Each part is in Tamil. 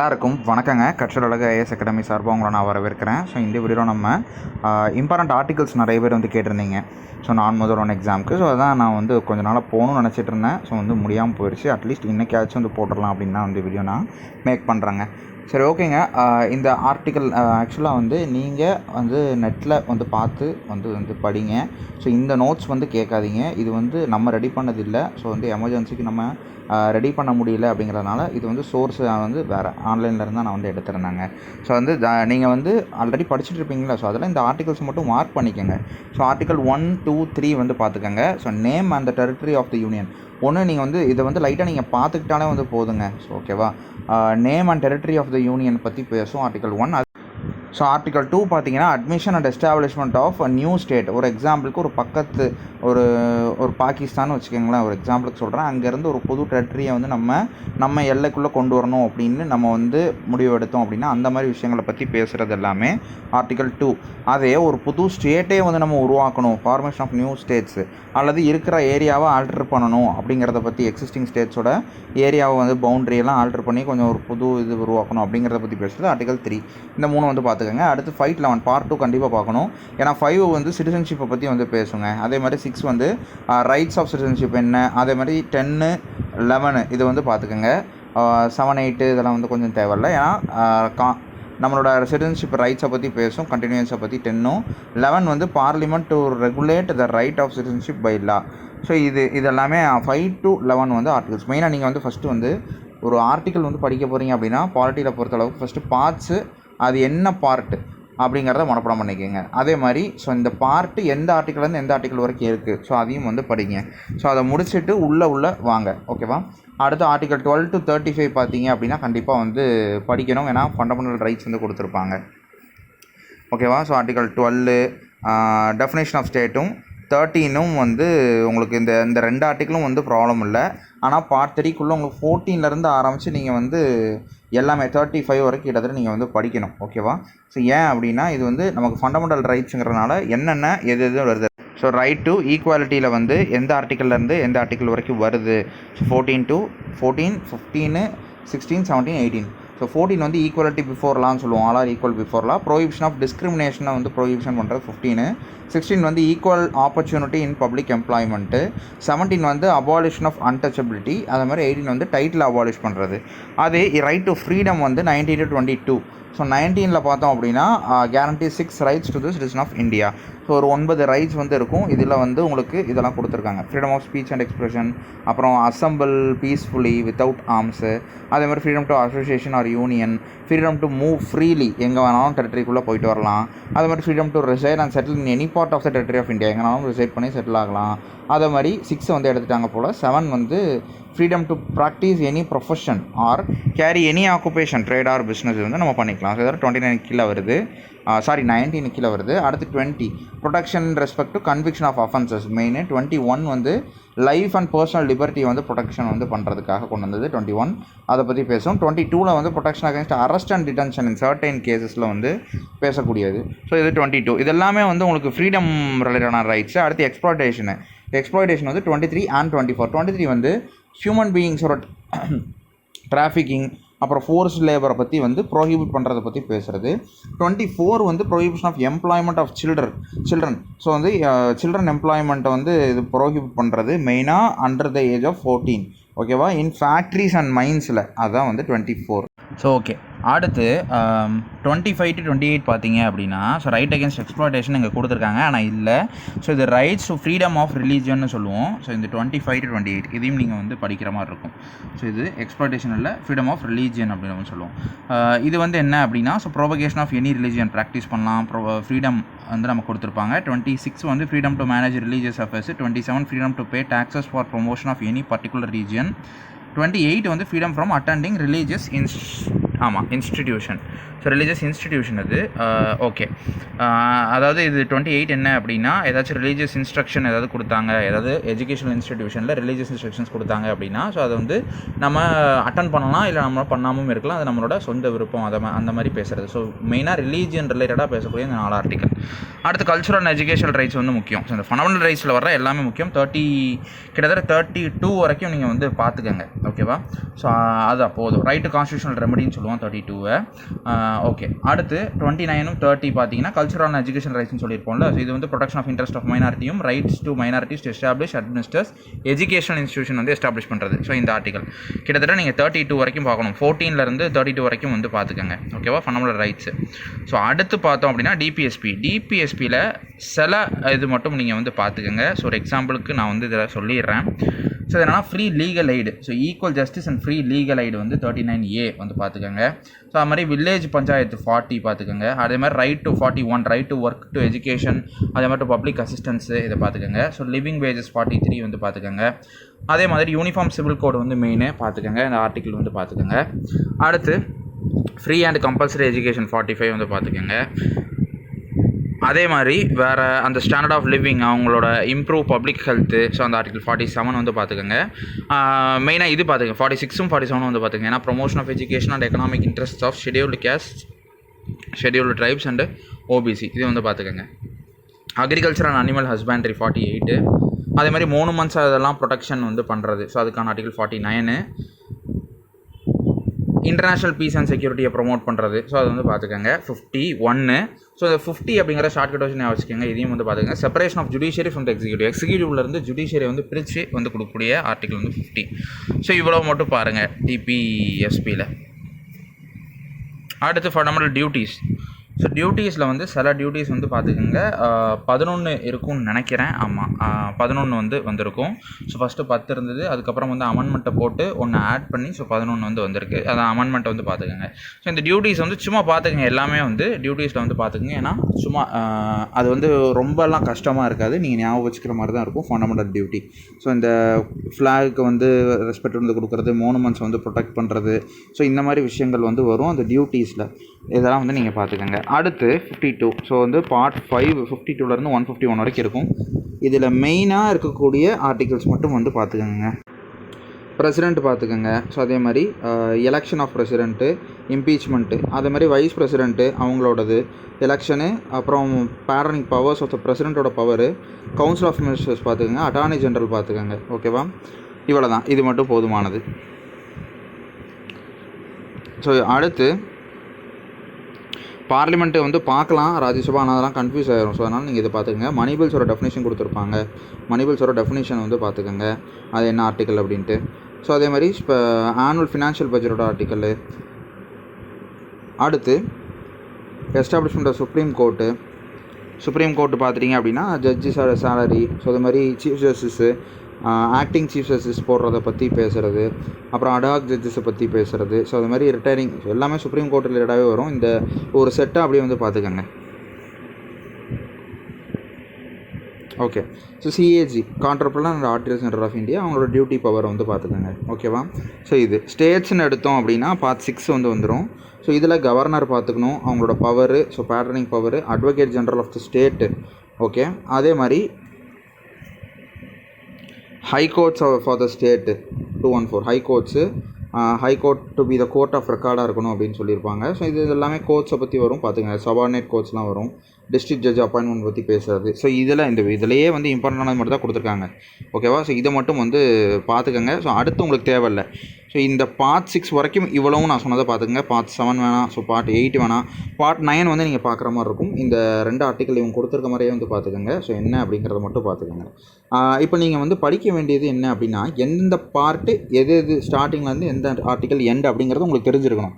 எல்லாருக்கும் வணக்கங்க. கற்றல் அழகு ஐஎஸ் அகாடமி சார்பாக உங்களை நான் வரவேற்கிறேன். ஸோ இந்த வீடியோவில் நம்ம இம்பார்ட்டண்ட் ஆர்டிகல்ஸ் நிறைய பேர் வந்து கேட்டிருந்தீங்க. ஸோ நான் முதல் ஒன் எக்ஸாமுக்கு ஸோ அதான் நான் வந்து கொஞ்ச நாளாக போகணும்னு நினச்சிட்டு இருந்தேன். ஸோ வந்து முடியாமல் போயிடுச்சு அட்லீஸ்ட் இன்றைக்காச்சும் வந்து போட்டுடலாம் அப்படின்னு தான் வந்து வீடியோ நான் மேக் பண்ணுறேங்க சரி ஓகேங்க. இந்த ஆர்டிக்கல் ஆக்சுவலாக வந்து நீங்கள் வந்து நெட்டில் வந்து பார்த்து வந்து வந்து படிங்க. ஸோ இந்த நோட்ஸ் வந்து கேட்காதீங்க. இது வந்து நம்ம ரெடி பண்ணதில்லை. ஸோ வந்து எமர்ஜென்சிக்கு நம்ம ரெடி பண்ண முடியல அப்படிங்கிறதுனால இது வந்து சோர்ஸ் வந்து வேறு ஆன்லைனில் இருந்தால் நான் வந்து எடுத்துருந்தாங்க ஸோ வந்து நீங்கள் வந்து ஆல்ரெடி படிச்சுட்டு இருப்பீங்களா? ஸோ அதில் இந்த ஆர்டிகல்ஸ் மட்டும் மார்க் பண்ணிக்கோங்க. So article one two three வந்து பார்த்துக்கோங்க. So name and territory of the union ஒன்று நீங்கள் வந்து இதை வந்து லைட்டாக நீங்கள் பார்த்துக்கிட்டாலே வந்து போதுங்க. ஸோ ஓகேவா name and territory of the union பற்றி பேசும் article one so article two பார்த்தீங்கன்னா admission and establishment of a new state ஒரு எக்ஸாம்பிளுக்கு ஒரு பக்கத்து ஒரு ஒரு பாகிஸ்தான் வச்சுக்கோங்களேன் ஒரு எக்ஸாம்பிளுக்கு சொல்கிறேன் அங்கேருந்து ஒரு புது டெரிட்டரியை வந்து நம்ம நம்ம எல்லைக்குள்ளே கொண்டு வரணும் அப்படின்னு நம்ம வந்து முடிவு எடுத்தோம் அப்படின்னா அந்த மாதிரி விஷயங்களை பற்றி பேசுகிறது எல்லாமே ஆர்டிகல் டூ அதே ஒரு புது ஸ்டேட்டே வந்து நம்ம உருவாக்கணும். ஃபார்மேஷன் ஆஃப் நியூ ஸ்டேட்ஸு அல்லது இருக்கிற ஏரியாவை ஆல்டர் பண்ணணும் அப்படிங்கிறத பற்றி எக்ஸிஸ்டிங் ஸ்டேட்ஸோட ஏரியாவை வந்து பவுண்ட்ரியெல்லாம் ஆல்டர் பண்ணி கொஞ்சம் ஒரு புது இது உருவாக்கணும் அப்படிங்கிறத பற்றி பேசுகிறது ஆர்டிகல் த்ரீ இந்த மூணு வந்து பார்த்துக்கோங்க. அடுத்து ஃபைட் லெவன் பார்ட் டூ கண்டிப்பாக பார்க்கணும். ஏன்னா ஃபைவ் வந்து சிட்டிசன்ஷிப்பை பற்றி வந்து பேசுங்க. அதே மாதிரி சிக்ஸ் வந்து ரைட்ஸ் ஆஃப் சிட்டிசன்ஷிப் என்ன? அதே மாதிரி டென்னு லெவனு இது வந்து பார்த்துக்கோங்க. செவன் எயிட்டு இதெல்லாம் வந்து கொஞ்சம் தேவையில்ல. ஏன்னா கா நம்மளோட சிட்டிசன்ஷிப் ரைட்ஸை பற்றி பேசும் கண்டினியூஸை பற்றி டென்னும் லெவன் வந்து parliament to regulate the right of citizenship by law so இது இதெல்லாமே ஃபைவ் டு லெவன் வந்து ஆர்டிகல்ஸ் மெயினாக நீங்கள் வந்து ஃபஸ்ட்டு வந்து ஒரு ஆர்டிக்கல் வந்து படிக்க போகிறீங்க அப்படின்னா பாலிட்டியில் பொறுத்தளவுக்கு ஃபஸ்ட்டு பார்ட்ஸு அது என்ன பார்ட்டு அப்படிங்கிறத மனப்பாடம் பண்ணிக்கோங்க. அதே மாதிரி ஸோ இந்த பார்ட்டு எந்த ஆர்டிக்கிள்லேருந்து எந்த ஆர்டிக்கிள் வரைக்கும் இருக்குது ஸோ அதையும் வந்து படிங்க. ஸோ அதை முடிச்சுட்டு உள்ளே உள்ளே வாங்க ஓகேவா அடுத்து article twelve to thirty five பார்த்தீங்க அப்படின்னா கண்டிப்பாக வந்து படிக்கணும். ஏன்னா ஃபண்டமெண்டல் ரைட்ஸ் வந்து கொடுத்துருப்பாங்க. ஓகேவா so article twelve definition of ஸ்டேட்டும் தேர்ட்டீனும் வந்து உங்களுக்கு இந்த இந்த ரெண்டு ஆர்டிக்கிளும் வந்து ப்ராப்ளம் இல்லை. ஆனால் பார்ட் த்ரீக்குள்ளே உங்களுக்கு ஃபோர்டீன்லேருந்து ஆரம்பித்து நீங்கள் வந்து எல்லாமே தேர்ட்டி ஃபைவ் வரைக்கும் கிட்டத்தட்ட நீங்கள் வந்து படிக்கணும் ஓகேவா ஸோ ஏன் அப்படின்னா இது வந்து நமக்கு ஃபண்டமெண்டல் ரைட்ஸுங்கிறதுனால என்னென்ன எது எது வருது? ஸோ ரைட் டு ஈக்குவாலிட்டியில் வந்து எந்த ஆர்டிக்கல்லேருந்து எந்த ஆர்டிக்கல் வரைக்கும் வருது? So fourteen to fourteen fifteen sixteen seventeen eighteen so fourteen வந்து ஈக்குவாலிட்டி பிஃபோர்லான்னு சொல்லுவோம் all are equal before law prohibition of டிஸ்கிரிமினேஷனை வந்து ப்ரொஹிபிஷன் பண்ணுறது ஃபிஃப்டீனு சிக்ஸ்டீன் வந்து equal opportunity in public employment seventeen வந்து அபாலிஷன் ஆஃப் அன்டச்சபிலிட்டி அது மாதிரி எயிட்டீன் வந்து டைட்டில் அபாலிஷ் பண்ணுறது அதே ரைட் டு ஃப்ரீடம் வந்து nineteen to twenty two so நைன்டீனில் பார்த்தோம் அப்படின்னா guarantee six rights to the citizen of India so ஒரு ஒன்பது ரைட்ஸ் வந்து இருக்கும். இதில் வந்து உங்களுக்கு இதெல்லாம் கொடுத்துருக்காங்க. Freedom of speech and expression அப்புறம் அசம்பிள் பீஸ்ஃபுல்லி வித்தவுட் ஆர்ம்ஸு அதே மாதிரி freedom to association or union freedom to move freely எங்கே வேணாலும் டெரிட்டரிக்குள்ளே போயிட்டு வரலாம். அதே மாதிரி freedom to reside and settle in any part of the territory of India எங்கேனாலும் ரிசைட் பண்ணி செட்டில் ஆகலாம். அதே மாதிரி சிக்ஸ் வந்து எடுத்துட்டாங்க போல். செவன் வந்து freedom to practice any profession or carry any occupation trade or business வந்து நம்ம பண்ணிக்கலாம். ஸோ டுவெண்ட்டி நைன் கீழே வருது. சாரி நைன்டீன் கீழே வருது. அடுத்து twenty protection respect to conviction of offences main twenty one வந்து லைஃப் அண்ட் பர்சனல் லிபர்ட்டி வந்து ப்ரொடெக்ஷன் வந்து பண்ணுறதுக்காக கொண்டு வந்தது டுவெண்ட்டி ஒன் அதை பற்றி பேசும் டுவெண்ட்டி டூவில் வந்து protection against arrest and detention in certain கேசஸில் வந்து பேசக்கூடியது. ஸோ இது டுவெண்ட்டி டூ இது எல்லாமே வந்து உங்களுக்கு ஃப்ரீடம் ரிலேட்டடான ரைட்ஸ் அடுத்து எக்ஸ்ப்ளாய்டேஷனு எக்ஸ்ப்ளாய்டேஷன் வந்து twenty three and twenty four twenty three வந்து ஹியூமன் பீயிங்ஸோட டிராஃபிக்கிங் அப்புறம் ஃபோர்ஸ் லேபரை பற்றி வந்து ப்ரோஹிபிட் பண்ணுறதை பற்றி பேசுகிறது டுவெண்ட்டி ஃபோர் வந்து prohibition of employment of children children so வந்து சில்ட்ரன் எம்ப்ளாய்மெண்ட்டை வந்து இது ப்ரோஹிபிட் பண்ணுறது மெயினாக under the age of fourteen ஓகேவா இன் ஃபேக்ட்ரிஸ் அண்ட் மைன்ஸில் அதுதான் வந்து டுவெண்ட்டி ஃபோர் ஸோ ஓகே அடுத்து twenty five to twenty eight பார்த்தீங்க அப்படின்னா ஸோ ரைட் அகேன்ஸ்ட் எக்ஸ்ப்ளாய்டேஷன் இங்கே கொடுத்துருக்காங்க ஆனால் இல்லை. ஸோ இது ரைட்ஸ் டு ஃப்ரீடம் ஆஃப் ரிலீஜியன்னு சொல்லுவோம். ஸோ இந்த twenty five to twenty eight இதையும் நீங்கள் வந்து படிக்கிற மாதிரி இருக்கும். ஸோ இது எக்ஸ்ப்ளாய்டேஷன் இல்லை ஃப்ரீடம் ஆஃப் ரிலீஜியன் அப்படின்னு சொல்லுவோம். Uh, இது வந்து என்ன அப்படின்னா so propagation of any religion practice பண்ணலாம். ப்ரோ ஃப்ரீடம் வந்து நம்ம கொடுத்துருப்பாங்க. டுவெண்ட்டி சிக்ஸ் வந்து freedom to manage religious affairs twenty seven freedom to pay taxes for promotion of any particular region twenty eight வந்து ஃப்ரீடம் ஃப்ரம் அட்டெண்டிங் ரிலீஜியஸ் இன்ஸ் ஆமாம் இன்ஸ்டிடியூஷன் ஸோ ரிலீஜியஸ் இன்ஸ்டிடியூஷன் அது. Uh, ஓகே uh, அதாவது இது டுவெண்ட்டி எயிட் என்ன அப்படின்னா ஏதாச்சும் ரிலீஜியஸ் இன்ஸ்ட்ரக்ஷன் ஏதாவது கொடுத்தாங்க ஏதாவது எஜுகேஷனல் இன்ஸ்டிடியூஷனில் ரிலீஜியஸ் இன்ஸ்ட்ரக்ஷன்ஸ் கொடுத்தாங்க அப்படின்னா ஸோ அதை வந்து நம்ம அட்டன் பண்ணலாம் இல்லை நம்ம பண்ணாமல் இருக்கலாம் அது நம்மளோட சொந்த விருப்பம் அதை அந்த மாதிரி பேசுகிறது ஸோ மெயினாக ரிலீஜியன் ரிலேட்டடாக பேசக்கூடிய இந்த நாலு ஆர்டிக்கல் அடுத்து கல்ச்சுரல் அண்ட் எஜுகேஷனல் ரைட்ஸ் வந்து முக்கியம். ஸோ இந்த ஃபண்டமெண்டல் ரைட்ஸில் வர எல்லாமே முக்கியம். தேர்ட்டி கிட்டத்தட்ட தேர்ட்டி டூ வரைக்கும் நீங்கள் வந்து பார்த்துக்கங்க ஓகேவா ஸோ அதுதான் போதும். ரைட்டு கான்ஸ்டியூஷனல் ரெமடின்னு சொல்லுவோம் தேர்ட்டி டூவை ஓகே அடுத்து டுவெண்ட்டி நைனும் தேர்ட்டி பார்த்தீங்கன்னா கல்ச்சரல் அண்ட் எஜுகேஷன் ரைட்ஸ்னு சொல்லியிருப்போம்ல. ஸோ இது வந்து production of interest of மைனாரிட்டியும் rights to minorities to establish administers education institution வந்து எஸ்டாப்ளிஷ் பண்ணுறது ஸோ இந்த ஆர்டிகல் கிட்டத்தட்ட நீங்கள் தேர்ட்டி டூ வரைக்கும் பார்க்கணும். ஃபோர்டீன்லேருந்து தேர்ட்டி டூ வரைக்கும் வந்து பார்த்துக்கோங்க. ஓகேவா ஃபண்டமெண்டல் ரைட்ஸ் ஸோ அடுத்து பார்த்தோம் அப்படின்னா டிபிஎஸ்பி டிபிஎஸ்பியில் சில இது மட்டும் நீங்கள் வந்து பார்த்துக்கோங்க. ஸோ ஒரு எக்ஸாம்பிளுக்கு நான் வந்து இதில் சொல்லிடுறேன். ஸோ என்னன்னா free legal aid so equal justice and free legal aid வந்து தேர்ட்டி நைன் ஏ வந்து பார்த்துக்கோங்க. ஸோ அது மாதிரி வில்லேஜ் பஞ்சாயத்து ஃபார்ட்டி பார்த்துக்கோங்க. அதே மாதிரி right to forty one right to work to education அதே மாதிரி டு பப்ளிக் அசிஸ்டன்ஸு இதை பார்த்துக்கோங்க. So living wages forty three வந்து பார்த்துக்கோங்க. அதே மாதிரி யூனிஃபார்ம் சிவில் கோடு வந்து மெயினு பார்த்துக்கோங்க. இந்த ஆர்டிக்கிள் வந்து பார்த்துக்கோங்க. அடுத்து free and compulsory education forty five வந்து பார்த்துக்கோங்க. அதே மாதிரி வேறு அந்த ஸ்டாண்டர்ட் ஆஃப் லிவிங் அவங்களோட இம்ப்ரூவ் பப்ளிக் ஹெல்த்து ஸோ அந்த ஆர்டிகல் ஃபார்ட்டி செவன் வந்து பார்த்துக்கோங்க. மெயினாக இது பார்த்துங்க ஃபார்ட்டி சிக்ஸும் ஃபார்ட்டி செவனும் வந்து பார்த்துக்கங்க. ஏன்னா promotion of education and economic interest of scheduled caste scheduled tribes and OBC இது வந்து பார்த்துக்கோங்க. Agriculture and animal husbandry forty eight அதே மாதிரி மூணு மந்த்ஸ் அதெல்லாம் ப்ரொடெக்ஷன் வந்து பண்ணுறது ஸோ அதுக்கான article forty nine international peace and செக்யூரிட்டியை promote பண்ணுறது ஸோ அது வந்து பார்த்துக்கோங்க ஃபிஃப்டி ஒன்று ஸோ இந்த ஃபிஃப்டி அப்படிங்கிற ஷார்ட் கட் வச்சு வச்சுக்கோங்க. இதையும் வந்து பார்த்துக்கங்க separation of judiciary from the executive எக்ஸிக்யூட்டிவ்லேருந்து judiciary வந்து பிரித்து வந்து கொடுக்கக்கூடிய ஆர்டிகல் வந்து ஃபிஃப்டி ஸோ இவ்வளோ மட்டும் பாருங்கள் டிபிஎஸ்பியில் அடுத்து ஃபண்டமெண்டல் டியூட்டிஸ் ஸோ டியூட்டீஸில் வந்து சில டியூட்டீஸ் வந்து பார்த்துக்கோங்க. பதினொன்று இருக்கும்னு நினைக்கிறேன். ஆமாம் பதினொன்று வந்து வந்திருக்கும். ஸோ ஃபஸ்ட்டு பத்து இருந்தது. அதுக்கப்புறம் வந்து அமெண்ட்மெண்ட்டை போட்டு ஒன்று ஆட் பண்ணி ஸோ பதினொன்று வந்து வந்திருக்கு. அதான் அமெண்ட்மெண்ட்டை வந்து பார்த்துக்கோங்க. ஸோ இந்த டியூட்டீஸ் வந்து சும்மா பார்த்துக்கங்க. எல்லாமே வந்து டியூட்டீஸில் வந்து பார்த்துக்குங்க. ஏன்னா சும்மா அது வந்து ரொம்பலாம் கஷ்டமாக இருக்காது. நீங்கள் ஞாபகம் வச்சுக்கிற மாதிரி தான் இருக்கும். ஃபண்டமெண்டல் டியூட்டி ஸோ இந்த ஃப்ளாகுக்கு வந்து ரெஸ்பெக்ட் வந்து கொடுக்குறது மோனுமெண்ட்ஸ் வந்து ப்ரொடெக்ட் பண்ணுறது ஸோ இந்த மாதிரி விஷயங்கள் வந்து வரும். அந்த டியூட்டீஸில் இதெல்லாம் வந்து நீங்கள் பார்த்துக்கோங்க. அடுத்து ஃபிஃப்டி டூ ஸோ வந்து பார்ட் ஃபைவ் ஃபிஃப்டி டூலேருந்து ஒன் ஃபிஃப்டி ஒன் வரைக்கும் இருக்கும். இதில் மெயினாக இருக்கக்கூடிய ஆர்டிகல்ஸ் மட்டும் வந்து பார்த்துக்கோங்க. பிரசிடெண்ட் பார்த்துக்கோங்க. ஸோ அதே மாதிரி எலெக்ஷன் ஆஃப் பிரசிடெண்ட்டு இம்பீச்மெண்ட்டு அதே மாதிரி வைஸ் பிரசிடெண்ட்டு அவங்களோடது எலெக்ஷனு அப்புறம் பேரனிங் பவர்ஸ் ஆஃப் த பிரசிடெண்ட்டோட பவரு கவுன்சில் ஆஃப் மினிஸ்டர்ஸ் பார்த்துக்கோங்க. அட்டார்னி ஜென்ரல் பார்த்துக்கோங்க. ஓகேவா இவ்வளோ தான் இது மட்டும் போதுமானது. ஸோ அடுத்து பார்லிமெண்ட்டு வந்து பார்க்கலாம். ராஜ்யசபா ஆனால் அதெல்லாம் கன்ஃபியூஸ் ஆகிரும் ஸோ அதனால் நீங்கள் இதை பார்த்துக்கங்க. மணிபில்ஸோட டெஃபினேஷன் கொடுத்துருப்பாங்க. மணிபில்ஸோட டெஃபினேஷன் வந்து பார்த்துக்கோங்க. அது என்ன ஆர்டிக்கல் அப்படின்ட்டு. ஸோ அதே மாதிரி இப்போ ஆனுவல் ஃபினான்ஷியல் பட்ஜெட்டோட ஆர்டிக்கல் அடுத்து establishment of supreme court supreme court பார்த்துட்டிங்க அப்படின்னா ஜட்ஜஸோட சேலரி ஸோ அது மாதிரி chief justice acting chief justice போடுறத பற்றி பேசுகிறது அப்புறம் அடாக் ஜட்ஜஸை பற்றி பேசுகிறது ஸோ அது மாதிரி ரிட்டையரிங் எல்லாமே சுப்ரீம் கோர்ட் ரிலேட்டாகவே வரும். இந்த ஒரு செட்டை அப்படியே வந்து பார்த்துக்கோங்க. Okay so CAG கான்ட்ரப்ரலாம் and article center of India அவங்களோட டியூட்டி பவரை வந்து பார்த்துக்கோங்க. ஓகேவா ஸோ இது ஸ்டேட்ஸ்னு எடுத்தோம் அப்படின்னா பார்ட் சிக்ஸ் வந்து வந்துடும் ஸோ இதில் கவர்னர் பார்த்துக்கணும். அவங்களோட power so patterning power advocate general of the state okay அதே மாதிரி high courts for the state two one four high courts high court to be the court of ரெக்கார்டாக இருக்கணும் அப்படின்னு சொல்லியிருப்பாங்க. ஸோ இது எல்லாமே கோர்ட்ஸை பற்றி வரும் பார்த்துங்க சபார்டினேட் கோர்ட்ஸ்லாம் வரும். டிஸ்ட்ரிக்ட் ஜட்ஜ் அப்பாயின்மெண்ட் பற்றி பேசுகிறது ஸோ இதில் இந்த இதுலேயே வந்து இம்பார்ட்டண்டானது மட்டும் தான் கொடுத்துருக்காங்க. ஓகேவா ஸோ இதை மட்டும் வந்து பார்த்துக்கங்க ஸோ அடுத்து உங்களுக்கு தேவையில்லை. ஸோ இந்த பார்ட் சிக்ஸ் வரைக்கும் இவ்வளவும் நான் சொன்னதை பார்த்துங்க பார்ட் செவன் வேணாம் ஸோ பார்ட் எயிட் வேணாம். பார்ட் நைன் வந்து நீங்கள் பார்க்குற மாதிரி இருக்கும். இந்த ரெண்டு ஆர்டிக்கல் இவங்க கொடுத்துருக்க மாதிரியே வந்து பார்த்துக்கோங்க. ஸோ என்ன அப்படிங்கிறத மட்டும் பார்த்துக்கோங்க. இப்போ நீங்கள் வந்து படிக்க வேண்டியது என்ன அப்படின்னா எந்த பார்ட்டு எது எது ஸ்டார்டிங்லேருந்து எந்த ஆர்டிக்கல் எண்ட் அப்படிங்கிறது உங்களுக்கு தெரிஞ்சிருக்கணும்.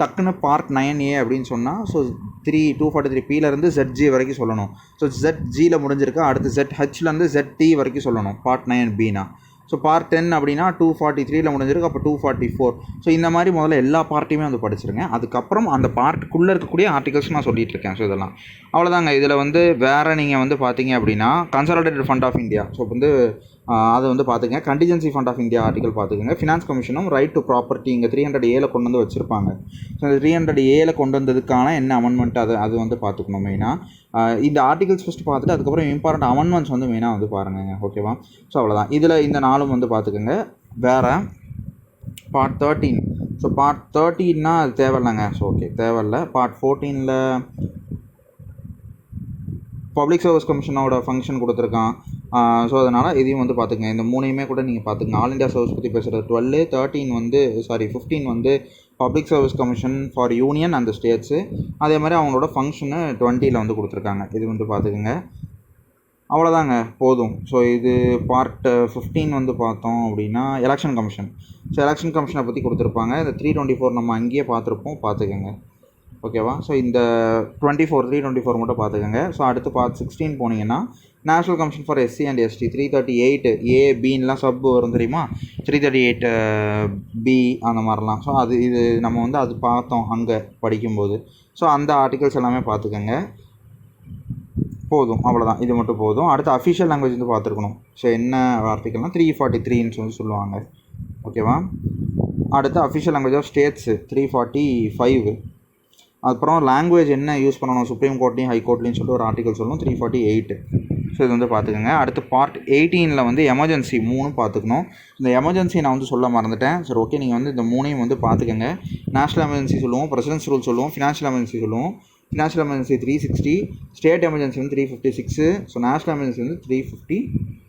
டக்குன்னு பார்ட் நைன் ஏ அப்படின்னு சொன்னால் so three two forty three பிலேருந்து Z G வரைக்கும் சொல்லணும். ஸோ ஜெட் ஜியில் முடிஞ்சிருக்கா. அடுத்து ஜெட் ஹெச்லேருந்து ஜெட் டி வரைக்கும் சொல்லணும். பார்ட் நைன் பினா ஸோ பார்ட் டென் அப்படின்னா டூ ஃபார்ட்டி த்ரீல முடிஞ்சிருக்கு. அப்போ டூ ஃபார்ட்டி ஃபோர் ஸோ இந்த மாதிரி முதல்ல எல்லா பார்ட்டையுமே வந்து படிச்சிருங்க. அதுக்கப்புறம் அந்த பார்ட்டுக்குள்ளே இருக்கக்கூடிய ஆர்டிகல்ஸ் நான் சொல்லிட்டு இருக்கேன். ஸோ இதெல்லாம். அவ்வளோதாங்க இதில் வந்து வேறு நீங்கள் வந்து பார்த்தீங்க அப்படின்னா consolidated fund of India so வந்து அதை வந்து பார்த்துங்க contingency fund of India article பார்த்துக்கங்க. ஃபினான்ஸ் கமிஷனும் ரைட் டு ப்ராப்பர்ட்டி இங்கே த்ரீ ஹண்ட்ரட் ஏல கொண்டு வந்து வச்சுருப்பாங்க. ஸோ இந்த த்ரீ ஹண்ட்ரட் ஏல கொண்டு வந்ததுக்கான என்ன அமெண்ட்மெண்ட் அது அது வந்து பார்த்துக்கணும் மெயினாக இந்த ஆர்டிகல்ஸ் ஃபஸ்ட்டு பார்த்துட்டு அதுக்கப்புறம் இம்பார்ட்டன்ட் அமெண்ட்மெண்ட்ஸ் வந்து மெயினாக வந்து பாருங்க ஓகேவா ஸோ அவ்வளோதான் இதில் இந்த நாளும் வந்து பார்த்துக்கோங்க. வேறு பார்ட் தேர்ட்டீன் ஸோ பார்ட் தேர்ட்டீன்னா அது தேவையில்லைங்க. ஸோ ஓகே தேவையில்ல. பார்ட் ஃபோர்டீனில் பப்ளிக் சர்வீஸ் கமிஷனோட ஃபங்க்ஷன் கொடுத்துருக்கான். ஸோ அதனால் இதையும் வந்து பார்த்துக்கங்க இந்த மூணையுமே கூட நீங்கள் பார்த்துக்கங்க ஆல் இந்தியா சர்வீஸ் பற்றி பேசுகிறது டுவெல்லு தேர்ட்டீன் வந்து சாரி ஃபிஃப்டீன் வந்து public service commission for union அந்த ஸ்டேட்ஸு அதே மாதிரி அவங்களோட ஃபங்க்ஷனு டுவெண்ட்டியில் வந்து கொடுத்துருக்காங்க. இது வந்து பார்த்துக்குங்க அவ்வளோதாங்க போதும். ஸோ இது பார்ட் ஃபிஃப்டீன் வந்து பார்த்தோம் அப்படின்னா எலெக்ஷன் கமிஷன் ஸோ எலெக்ஷன் கமிஷனை பற்றி கொடுத்துருப்பாங்க. இந்த த்ரீ டுவெண்ட்டி ஃபோர் நம்ம அங்கேயே பார்த்துருப்போம். பார்த்துக்கோங்க ஓகேவா ஸோ இந்த twenty four three twenty four மட்டும் பார்த்துக்கோங்க ஸோ அடுத்து பார்த்து சிக்ஸ்டீன் போனீங்கன்னா national commission for SC and ST three thirty eight A பின்லாம் sub வரும் தெரியுமா? த்ரீ தேர்ட்டி எயிட் பி அந்த மாதிரிலாம். ஸோ அது இது நம்ம வந்து அது பார்த்தோம் அங்கே படிக்கும்போது. ஸோ அந்த ஆர்டிகல்ஸ் எல்லாமே பார்த்துக்கோங்க. போதும் அவ்வளோதான் இது மட்டும் போதும். அடுத்து அஃபிஷியல் லாங்குவேஜ் வந்து பார்த்துருக்கணும். ஸோ என்ன ஆர்டிக்கல்னால் த்ரீ ஃபார்ட்டி த்ரீன்னு சொல்லி சொல்லுவாங்க. ஓகேவா அடுத்து official language of states three forty five அப்புறம் லாங்குவேஜ் என்ன யூஸ் பண்ணணும்? சுப்ரீம் கோர்ட்லேயும் ஹை கோர்ட்லேயும் சொல்லிட்டு ஒரு ஆர்டிகல் சொல்லணும் த்ரீ ஃபார்ட்டி எயிட் ஸோ இது வந்து பார்த்துக்கோங்க. அடுத்து பார்ட் எயிட்டீனில் வந்து எமர்ஜென்சி மூணு பார்த்துக்கணும். இந்த எமர்ஜென்சி நான் வந்து சொல்ல மறந்துட்டேன். சரி ஓகே நீங்கள் வந்து இந்த மூணையும் வந்து பார்த்துக்கோங்க. நேஷனல் எமர்ஜென்சி சொல்லுவோம் பிரசிடன்ஸ் ரூல் சொல்லுவோம் ஃபினான்ஷியல் எமர்ஜென்சி சொல்லுவோம். Financial emergency three sixty state emergency வந்து three fifty six so national emergency வந்து த்ரீ ஃபிஃப்டி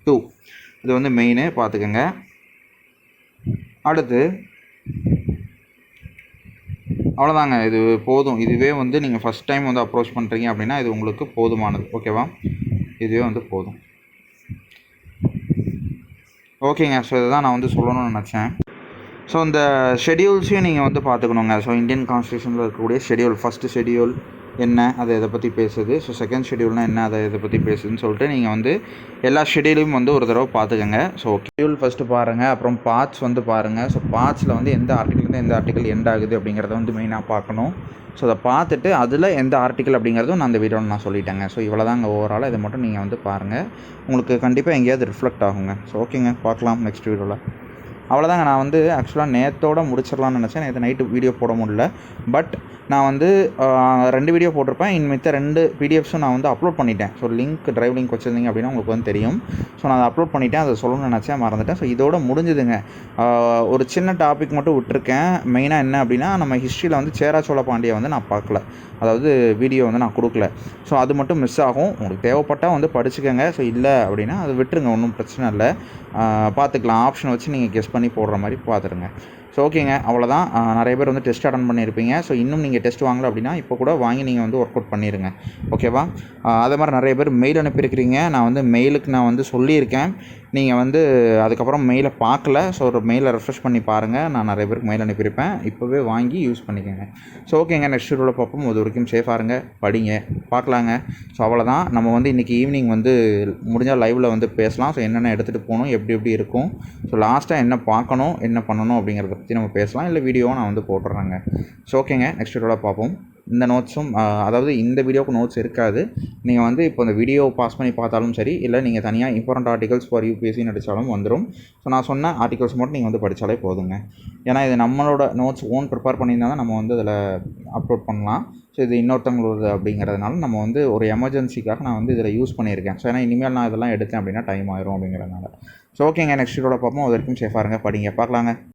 டூ இது வந்து மெயினு பார்த்துக்கோங்க. அடுத்து அவ்வளோதாங்க இது போதும். இதுவே வந்து நீங்கள் ஃபஸ்ட் டைம் வந்து அப்ரோச் பண்ணுறீங்க அப்படின்னா இது உங்களுக்கு போதுமானது. ஓகேவா இதுவே வந்து போதும். ஓகேங்க. ஸோ இதுதான் நான் வந்து சொல்லணும்னு நினச்சேன். ஸோ இந்த ஷெடியூல்ஸையும் நீங்கள் வந்து பார்த்துக்கணுங்க. ஸோ இந்தியன் கான்ஸ்டியூஷனில் இருக்கக்கூடிய ஷெடியூல் ஃபஸ்ட்டு ஷெடியூல் என்ன? அதை எதை பற்றி பேசுது. ஸோ செகண்ட் ஷெடியூல்னால் என்ன? அதை எதை பற்றி பேசுதுன்னு சொல்லிட்டு நீங்கள் வந்து எல்லா ஷெடியூலையும் வந்து ஒரு தடவை பார்த்துக்கோங்க. ஸோ ஷெடியூல் ஃபஸ்ட்டு பாருங்கள் அப்புறம் பார்ட்ஸ் வந்து பாருங்கள் ஸோ பார்ட்ஸில் வந்து எந்த ஆர்டிக்கல்லேருந்து எந்த ஆர்டிக்கல் எண்ட் ஆகுது அப்படிங்கிறத வந்து மெயினாக பார்க்கணும். ஸோ அதை பார்த்துட்டு அதில் எந்த ஆர்டிக்கல் அப்படிங்கிறதும் நான் அந்த வீடியோவில் நான் சொல்லிட்டேங்க. ஸோ இவ்வளோ தாங்க ஓவராலாக இதை மட்டும் நீங்கள் வந்து பாருங்கள் உங்களுக்கு கண்டிப்பாக எங்கேயாவது ரிஃப்ளெக்ட் ஆகுங்க. ஸோ ஓகேங்க பார்க்கலாம் நெக்ஸ்ட் வீடியோவில் அவ்வளோதாங்க நான் வந்து ஆக்சுவலாக நேத்தோட முடிச்சிடலாம்னு நினச்சேன். நேற்று நைட்டு வீடியோ போட முடியல. பட் நான் வந்து ரெண்டு வீடியோ போட்டிருப்பேன். இன் மித்த ரெண்டு பிடிஎஃப்ஸும் நான் வந்து அப்லோட் பண்ணிட்டேன். ஸோ லிங்க் ட்ரைவ் லிங்க் வச்சுருந்தீங்க அப்படின்னா உங்களுக்கு வந்து தெரியும். ஸோ நான் அதை அப்லோட் பண்ணிட்டேன். அதை சொல்லணும்னு நினச்சேன். மறந்துட்டேன். ஸோ இதோட முடிஞ்சுதுங்க. ஒரு சின்ன டாபிக் மட்டும் விட்டுருக்கேன். மெயினாக என்ன அப்படின்னா நம்ம ஹிஸ்ட்ரியில் வந்து சேரா சோழ பாண்டியை வந்து நான் பார்க்கல. அதாவது வீடியோ வந்து நான் கொடுக்கல. ஸோ அது மட்டும் மிஸ் ஆகும். உங்களுக்கு தேவைப்பட்டால் வந்து படிச்சுக்கோங்க. ஸோ இல்லை அப்படின்னா அது விட்டுருங்க. ஒன்றும் பிரச்சனை இல்லை. பார்த்துக்கலாம். ஆப்ஷன் வச்சு நீங்கள் கெஸ் பண்ணி போடுற மாதிரி பார்த்துருங்க. ஸோ ஓகேங்க அவ்வளோதான் நிறைய பேர் வந்து டெஸ்ட் அட்டன் பண்ணியிருப்பீங்க. ஸோ இன்னும் நீங்கள் டெஸ்ட் வாங்கல அப்படின்னா இப்போ கூட வாங்கி நீங்கள் வந்து ஒர்க் அவுட் பண்ணிடுங்க ஓகேவா அதே மாதிரி நிறைய பேர் மெயில் அனுப்பியிருக்கிறீங்க. நான் வந்து மெயிலுக்கு நான் வந்து சொல்லியிருக்கேன். நீங்கள் வந்து அதுக்கப்புறம் மெயிலை பார்க்கல. ஸோ ஒரு மெயிலை ரெஃப்ரெஷ் பண்ணி பாருங்கள் நான் நிறைய பேருக்கு மெயில் அனுப்பியிருப்பேன். இப்போவே வாங்கி யூஸ் பண்ணிக்கோங்க. ஸோ ஓகேங்க நெக்ஸ்ட் வீடியோவில் பார்ப்போம். அது வரைக்கும் சேஃபாக இருங்க. படிங்க. பார்க்கலாங்க. ஸோ அவ்வளோதான் நம்ம வந்து இன்றைக்கி ஈவினிங் வந்து முடிஞ்சால் லைவில் வந்து பேசலாம். ஸோ என்னென்ன எடுத்துகிட்டு போகணும் எப்படி எப்படி இருக்கும். ஸோ லாஸ்ட்டாக என்ன பார்க்கணும் என்ன பண்ணணும் அப்படிங்கிறத பற்றி நம்ம பேசலாம். இல்லை வீடியோவும் நான் வந்து போட்டுறேங்க. ஸோ ஓகேங்க நெக்ஸ்ட் வீடியோவில் பார்ப்போம். இந்த நோட்ஸும் அதாவது இந்த வீடியோவுக்கு நோட்ஸ் இருக்காது. நீங்கள் வந்து இப்போ இந்த வீடியோ பாஸ் பண்ணி பார்த்தாலும் சரி இல்லை நீங்கள் தனியாக இம்பார்ட்டண்ட் ஆர்டிகல்ஸ் ஃபார் யூபிஎஸ்சின்னு அடித்தாலும் வந்துடும் ஸோ நான் சொன்ன ஆர்டிகல்ஸ் மட்டும் நீங்கள் வந்து படித்தாலே போதுங்க. ஏன்னா இது நம்மளோட நோட்ஸ் ஓன் ப்ரிப்பேர் பண்ணியிருந்தால் தான் நம்ம வந்து அதில் அப்லோட் பண்ணலாம். ஸோ இது இன்னொருத்தவங்களோட அப்படிங்கிறதுனால நம்ம வந்து ஒரு எமர்ஜென்சிக்காக நான் வந்து இதில் யூஸ் பண்ணியிருக்கேன். ஸோ ஏன்னா இனிமேல் நான் இதெல்லாம் எடுத்தேன் அப்படின்னா டைம் ஆயிரும் அப்படிங்கிறதுனால. ஸோ ஓகேங்க நெக்ஸ்ட் வீடியோட பார்ப்போம். அது வரைக்கும் சேஃபாக இருங்க. படிங்க. பார்க்கலாங்க.